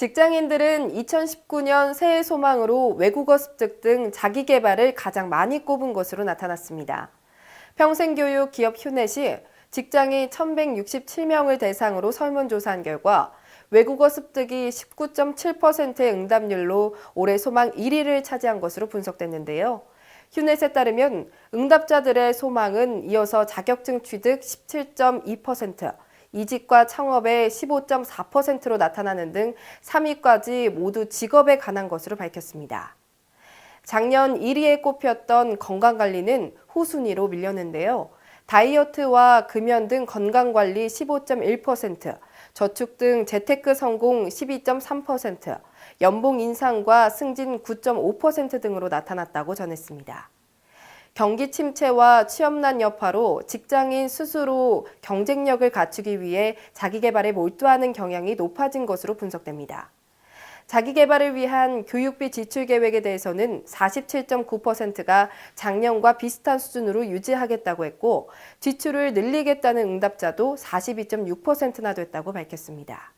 직장인들은 2019년 새해 소망으로 외국어 습득 등 자기 개발을 가장 많이 꼽은 것으로 나타났습니다. 평생교육 기업 휴넷이 직장인 1167명을 대상으로 설문조사한 결과 외국어 습득이 19.7%의 응답률로 올해 소망 1위를 차지한 것으로 분석됐는데요. 휴넷에 따르면 응답자들의 소망은 이어서 자격증 취득 17.2%, 이직과 창업의 15.4%로 나타나는 등 3위까지 모두 직업에 관한 것으로 밝혔습니다. 작년 1위에 꼽혔던 건강관리는 후순위로 밀렸는데요. 다이어트와 금연 등 건강관리 15.1%, 저축 등 재테크 성공 12.3%, 연봉 인상과 승진 9.5% 등으로 나타났다고 전했습니다. 경기 침체와 취업난 여파로 직장인 스스로 경쟁력을 갖추기 위해 자기 개발에 몰두하는 경향이 높아진 것으로 분석됩니다. 자기 개발을 위한 교육비 지출 계획에 대해서는 47.9%가 작년과 비슷한 수준으로 유지하겠다고 했고 지출을 늘리겠다는 응답자도 42.6%나 됐다고 밝혔습니다.